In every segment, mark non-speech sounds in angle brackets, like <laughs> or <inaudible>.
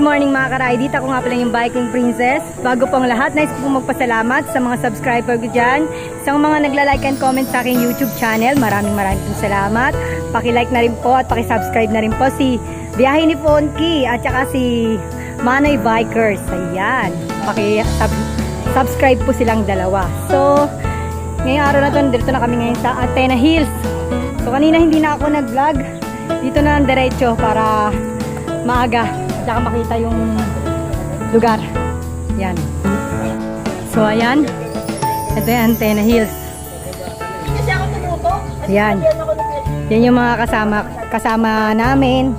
morning mga karay. Dito ako nga pala yung Viking Princess. Bago pong lahat, nice po magpasalamat sa mga subscriber ko dyan. Sa mga nagla-like and comment sa aking YouTube channel, maraming maraming pong salamat. Paki-like na rin po at paki-subscribe na rin po si Biyahe ni Fonky at saka si Manay Bikers. Ayan. Paki-subscribe po silang dalawa. So, ngayong araw na to, dito na kami ngayon sa Athena Hills. So, kanina hindi na ako nag-vlog. Dito na ang diretso para maaga. Tsaka makita yung lugar. Yan. So, ayan. Ito yung Antenna Hills. Kasi ako tumuto. Yan. Yan yung mga kasama kasama namin.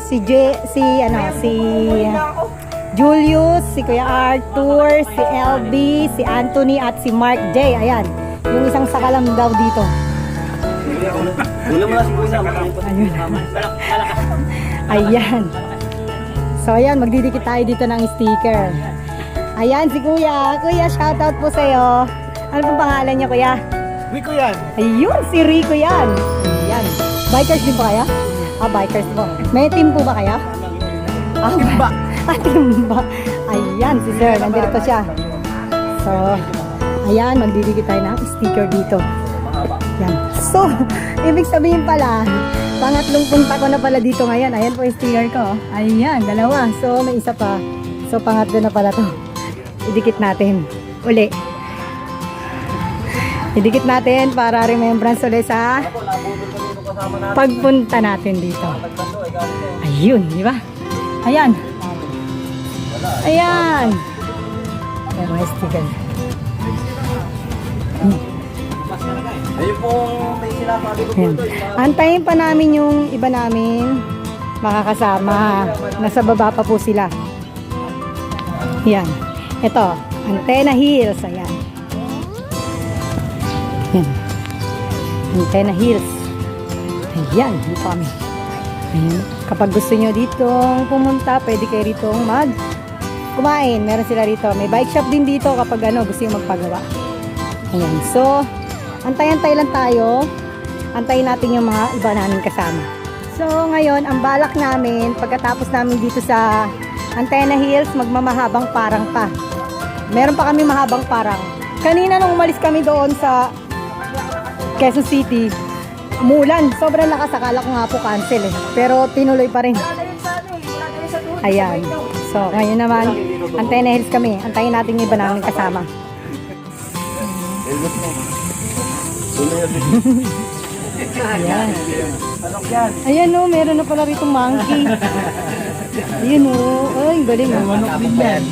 Si J, si ano, si. Julius, si Kuya Arthur, si LB, si Anthony at si Mark J. Ayan. Yung isang sakalam daw dito. Ayun. Ayan. So, ayan, magdidikit tayo dito ng sticker. Ayan, si Kuya. Kuya, shoutout po sa'yo. Ano pong pangalan niya, Kuya? Rico yan. Ayun, si Rico yan. Ayan. Bikers din ba kaya? Ah, bikers po. May team po ba kaya? Ah, Timba. <laughs> Ah, timba. Ayan, si Sir. Nandito siya. So, ayan, magdidikit tayo ng sticker dito. Yan. So, <laughs> ibig sabihin pala, pangatlong punta ko na pala dito ngayon. Ayan po yung sticker ko. Ayan, dalawa. So, may isa pa. So, pangatlo na pala to. Idikit natin. Uli. Idikit natin para remembrance ulit sa pagpunta natin dito. Ayun, di ba? Ayan. Ayan. Ayan, may sticker. Ayun pong may sinasabi ko Ayan. Antayin pa namin yung iba namin makakasama. Nasa baba pa po sila. Yan. Ito, Antenna Hills. Ayan. Yan. Antenna Hills. Ayan, dito kami. Ayan. Kapag gusto nyo dito pumunta, pwede kayo rito mag kumain. Meron sila rito. May bike shop din dito kapag ano, gusto nyo magpagawa. Ayan. So, antay-antay lang tayo. Antayin natin yung mga iba namin kasama. So, ngayon, ang balak namin, pagkatapos namin dito sa Antenna Hills, magmamahabang parang pa. Meron pa kami mahabang parang. Kanina nung umalis kami doon sa Quezon City, umulan. Sobrang lakas. Akala ko nga po cancel eh. Pero tinuloy pa rin. Ayan. So, ngayon naman, Antenna Hills kami. Antayin natin yung iba namin kasama. Ayan. Yan? Ayan o, meron na pala rito monkey. Ayan o. Ay, galing o. Manok din yan.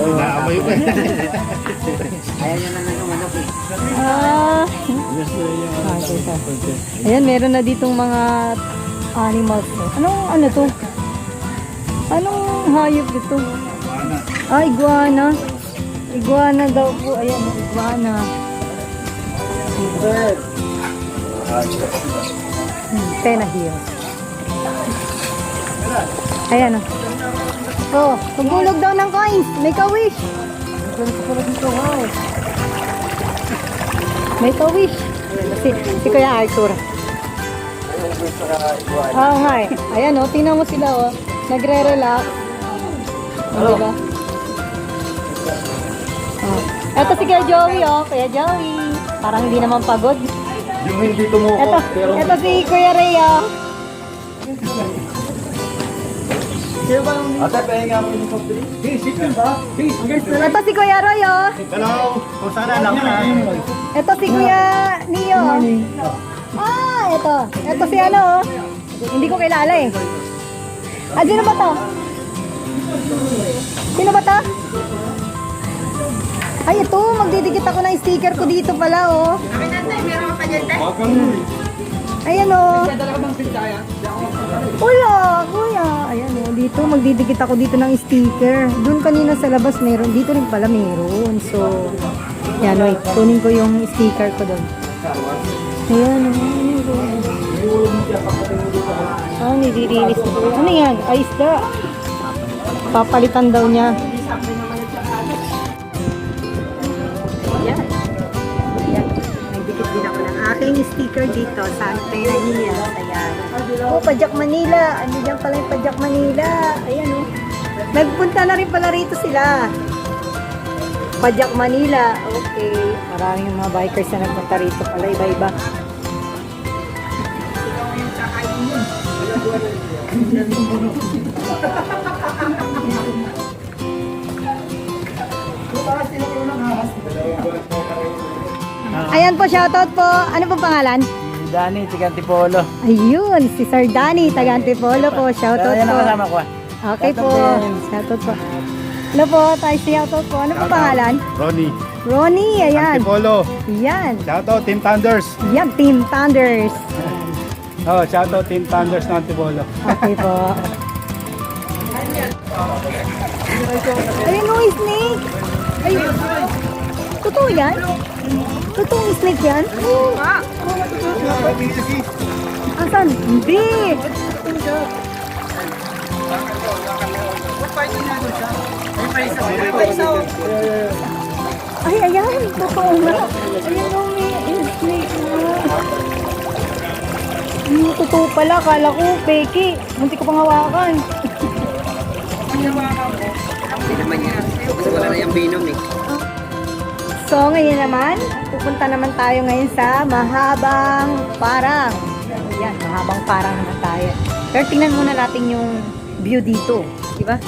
Naamoy ko eh. Ayaw niya na ng manok eh. Ah. Ah. Ayan, meron na ditong mga animals. Anong ano to? Anong hayop ito? Ah, iguana. Iguana daw po. Ayan, iguana. Bird. Hmm, Tena here. Ayan o. Oh, pagulog daw ng coins. Ganito pala dito, wow. May ka-wish. Si, si Kuya Arthur. Oo nga eh. Ayan o, tingnan mo sila o. Nagre-relax. O, diba? Oh. Eto si Kuya Joey o. Kuya Joey. Parang hindi naman pagod. Yung hindi tumuko, Eto, pero... eto si Kuya Ray o. Ate, pahinga mo yung soft drink. Hey, chicken ba? Hey, Eto si Kuya Roy o. Hello. Kung sana lang na. Ito si Kuya Neo. Ah, ito. Ito si ano. oh. Hindi ko kilala eh. Ah, sino ba to? Sino ba to? Ay, ito. Magdidikit ako ng sticker ko dito pala, oh. Kami nantay, meron ka dyan tayo. Ayan, oh. Wala, kuya. Ayan, oh. Dito, magdidikit ako dito ng sticker. Doon kanina sa labas meron. Dito rin pala meron. So, yan, wait. Kunin ko yung sticker ko doon. Ayan, oh. Ah, nililinis. Ano yan? Ay, isda. Papalitan daw niya. Ayan. Ayan. Nagdikit din ako ng akin. aking sticker dito sa Antena Hills. Ayan. Oh, Pajak Manila. Ano dyan pala yung Pajak Manila? Ayan oh. Nagpunta na rin pala rito sila. Pajak Manila. Okay. Maraming mga bikers na nagpunta rito pala. Iba-iba. Ayan po, shoutout po. Ano pong pangalan? Dani, Tigantipolo. Ayun, si Sir Danny, taga Antipolo po. Shoutout Yan po. ang kasama ko. Okay po. Shoutout po. Hello po, tayo shoutout po. Ano pong pangalan? Ronnie. Ronnie, ayan. Antipolo. Yan. Shoutout Team Thunders. Yan, Team Thunders. Oh, shoutout Team Thunders ng Antipolo. Okay po. Ayun, no, snake. Ayun. Totoo yan? Totoo snake yan? Oo. Asan? Hindi. Ay, ayan. Totoo nga. Ayan, no, may snake na. Hmm, totoo pala. Kala ko, peki. Munti ko pang hawakan. Hindi naman yan. Kasi wala na yung binom eh. So, ngayon naman, pupunta naman tayo ngayon sa Mahabang Parang. Ayan, Mahabang Parang naman tayo. Pero tingnan muna natin yung view dito. Di ba?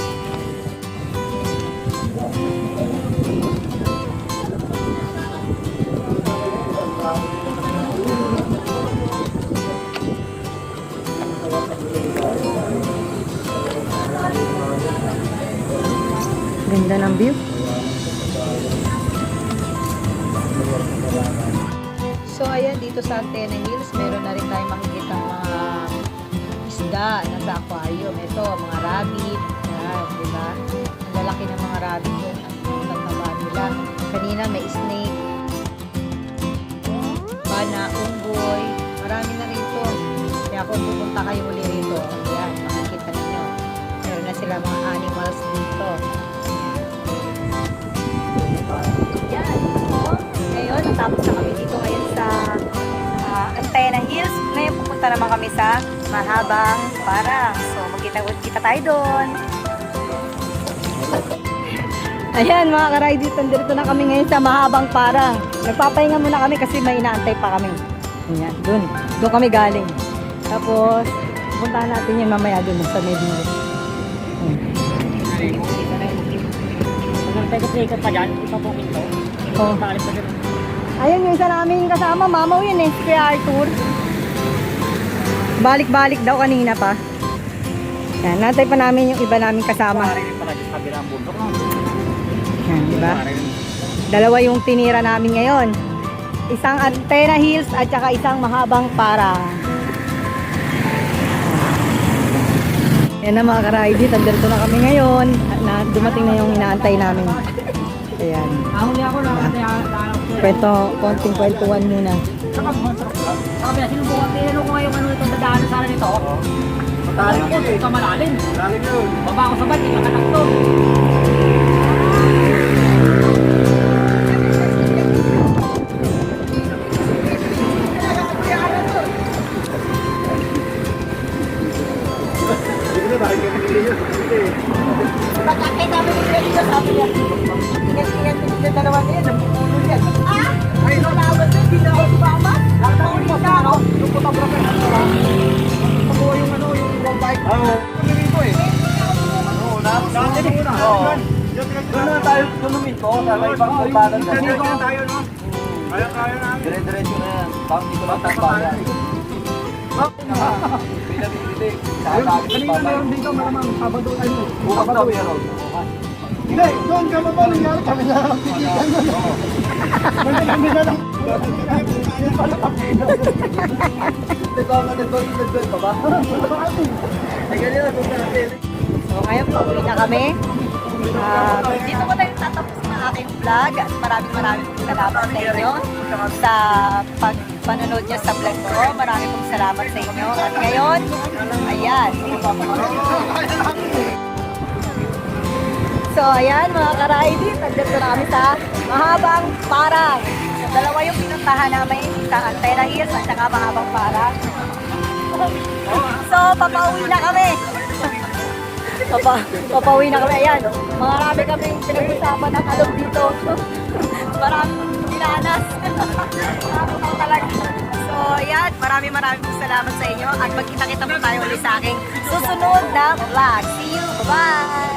Ganda ng view. So ayan, dito sa Antena Hills, meron na rin tayong makikita mga isda na sa aquarium. Ito, mga rabbit. Yan, di ba? Ang lalaki ng mga rabbit yun. Ang taba nila. Kanina may snake. Pana, unggoy. Marami na rito. Kaya kung pupunta kayo uli rito, ayan, makikita ninyo. Meron na sila mga animals dito. Yan. Ngayon, natapos na kami dito ngayon sa ah, Antena Hills. Ngayon pupunta naman kami sa Mahabang Parang. So, magkita-kita tayo doon. Ayan mga ka-ride, dito na kami ngayon sa Mahabang Parang. Nagpapahinga muna kami kasi may inaantay pa kami. Ayan, doon. Doon kami galing. Tapos, puntahan natin yun mamaya doon sa Medina. Pagkakot-ikot pa dyan, ito po ito. Oh. Balik pa dyan. Ayun, yung isa namin kasama, mamaw yun eh, Kuya Arthur. Balik-balik daw kanina pa. Yan, natay pa namin yung iba namin kasama. Yan, diba? Dalawa yung tinira namin ngayon. Isang Antena Hills at saka isang mahabang para. Yan na mga ka-ride, nandito na kami ngayon. Na, dumating na yung inaantay namin. Ayan. Ahuli ako lang, kaya. Kwento, konting kwentuhan muna. Sabi na, sinubukan, tinanong ko ngayong ano itong dadaanan sana nito. Malalim ko, ito malalim. Malalim yun. Baba ako sa bati, makanak to. Pagkakay namin ni Freddy ko, sabi niya, din yung dalawa na yan, napupulo yan. Ah? Ay, nalaman na, hindi na ako sumama. Nakahuli na ako. Yung puta professional. Pagkuha yung ano, yung wrong bike. Oo. Dito eh. Oo, muna. Oo. Doon na tayo tulumin ko, sa ibang pagbalan. Dito tayo, no? Kaya, kaya na. Dire-diretso na yan. Parang dito lang tambayan. Kanina meron dito malamang Sabado tayo. Bukas daw meron. Hindi, doon ka ba nangyari kami na titigan mo na. Kami na lang. Dito ang nandito, dito pa ba? Teka nila, kung natin. So ngayon, pauwi na kami. Dito ko tayo tatapos ng aking vlog at maraming maraming salamat sa inyo sa pag panonood niyo sa vlog ko. Maraming pong salamat sa inyo. At ngayon, ayan. So ayan mga ka-riding, nandito na kami sa mahabang parang. Dalawa yung pinuntahan namin, isa Antena Hills at saka Mahabang Parang. So, papauwi na kami. Papa, papauwi na kami. Ayan, marami kami pinag-usapan ng alog dito. Maraming salamat sa inyo at magkita-kita po tayo ulit sa aking susunod na vlog. See you! Bye!